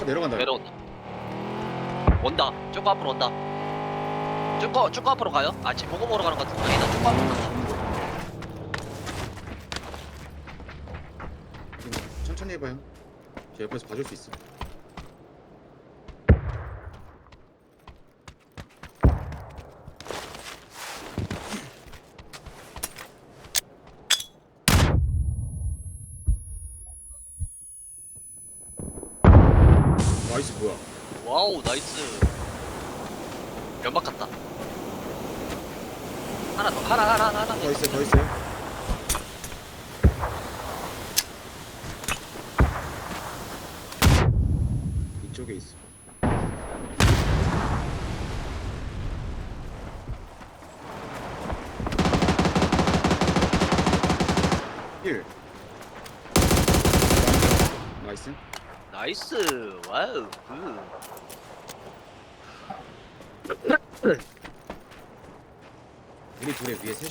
차 내려간다. 내려온다. 온다. 쭉 앞으로 온다. 쭉, 거- 쭉 앞으로 가요? 아, 지금 보고 보러 가는 것 같은데. 아니다, 쭉 앞으로 간다. 천천히 해봐요. 제 옆에서 봐줄 수 있어. 나이스 뭐야? 와우, 나이스. 연막 같다. 하나 더, 하나, 하나, 하나, 하나. 더 있어요, 더 있어요. 이쪽에 있어. 힐. 나이스. 나이스. 와우, 굿. 우리 둘의 위에 셋.